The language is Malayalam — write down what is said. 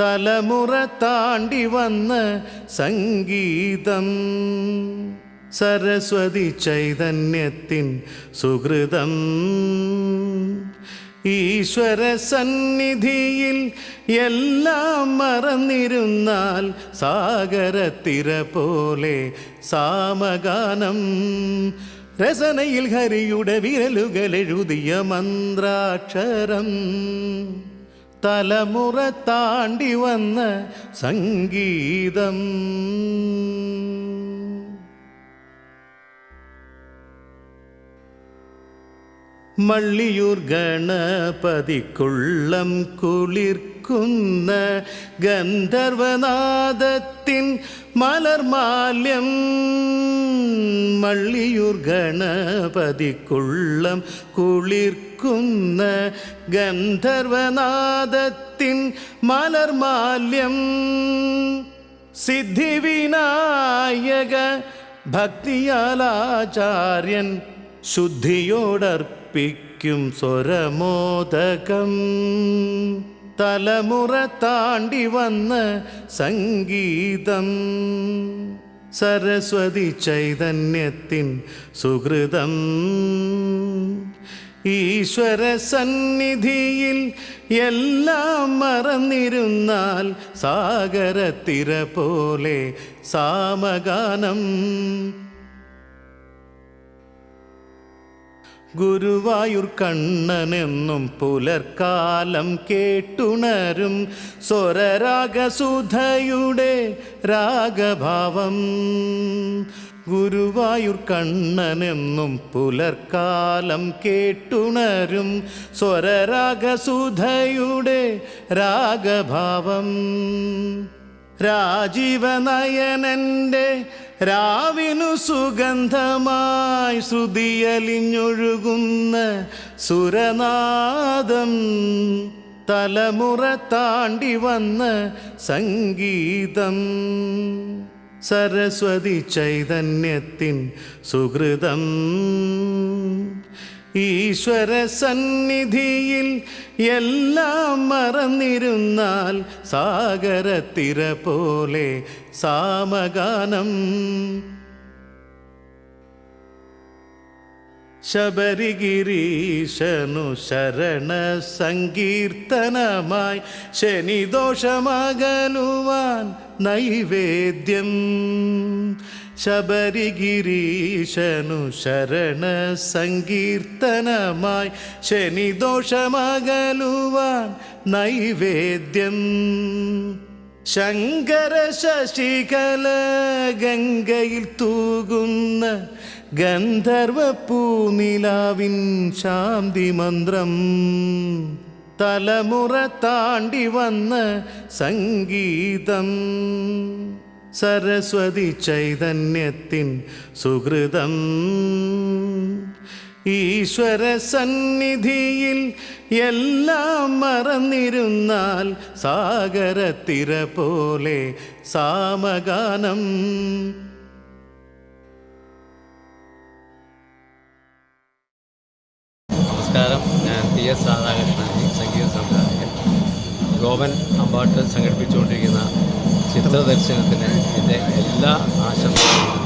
തലമുറ താണ്ടി വന്ന സംഗീതം. സരസ്വതി ചൈതന്യത്തിൻ സുഹൃതം. ഈശ്വര സന്നിധിയിൽ എല്ലാം മറന്നിരുന്നാൽ സാഗരത്തിര പോലെ സാമഗാനം. രസനയിൽ ഹരിയുടെ വിരലുകൾ എഴുതിയ മന്ത്രാക്ഷരം. തലമുറ താണ്ടി വന്ന സംഗീതം. മള്ളിയൂർ ഗണപതിക്കുള്ളം കുളിർക്കുന്ന ഗന്ധർവനാദത്തിൻ മലർമാല്യം മള്ളിയൂർ ഗണപതിക്കുള്ളം കുളിർക്കുന്ന ഗന്ധർവനാദത്തിൻ മലർമാല്യം സിദ്ധിവിനായക ഭക്തിയാലാചാര്യൻ ശുദ്ധിയോടർപ്പിക്കും സ്വരമോദകം. തലമുറ താണ്ടി വന്ന സംഗീതം. സരസ്വതി ചൈതന്യത്തിൻ സുഹൃതം. ഈശ്വര സന്നിധിയിൽ എല്ലാം മറന്നിരുന്നാൽ സാഗരത്തിര പോലെ സാമഗാനം. ഗുരുവായൂർ കണ്ണനെന്നും പുലർക്കാലം കേട്ടുണരും സ്വരരാഗസുധയുടെ രാഗഭാവം. ഗുരുവായൂർ കണ്ണനെന്നും പുലർക്കാലം കേട്ടുണരും സ്വരരാഗസുധയുടെ രാഗഭാവം. രാജീവനയനന്റെ രാവിനു സുഗന്ധമായി ശ്രുതിയലിഞ്ഞൊഴുകുന്ന സുരനാദം തലമുറ താണ്ടി വന്ന സംഗീതം. സരസ്വതി ചൈതന്യത്തിൻ സുഹൃതം. ഈശ്വര സന്നിധിയിൽ എല്ലാം മറന്നിരുന്നാൽ സാഗരത്തിര പോലെ സാമഗാനം. ശബരിഗിരീശനു ശരണ സങ്കീർത്തനമായി ശനിദോഷമകലുവാൻ നൈവേദ്യം. ശബരിഗിരീശനു ശരണ സങ്കീർത്തനമായി ശനിദോഷമകലുവാൻ നൈവേദ്യം. ശങ്കര ശശികല ഗംഗയിൽ തൂകുന്ന ഗന്ധർവ പൂനിലാവിൻ ശാന്തി മന്ത്രം. തലമുറ താണ്ടി വന്ന സംഗീതം. സരസ്വതി ചൈതന്യത്തിൻ സുഹൃതം. ഈശ്വര സന്നിധിയിൽ എല്ലാം മറന്നിരുന്നാൽ സാഗരത്തിര പോലെ സാമഗാനം. നമസ്കാരം. ഞാൻ ടി എസ് രാധാകൃഷ്ണൻ സംഗീത സംവിധായകൻ. ഗോവൻ അമ്പാട്ട് സംഘടിപ്പിച്ചുകൊണ്ടിരിക്കുന്ന ചിത്രദർശനത്തിന് എന്റെ എല്ലാ ആശംസകളും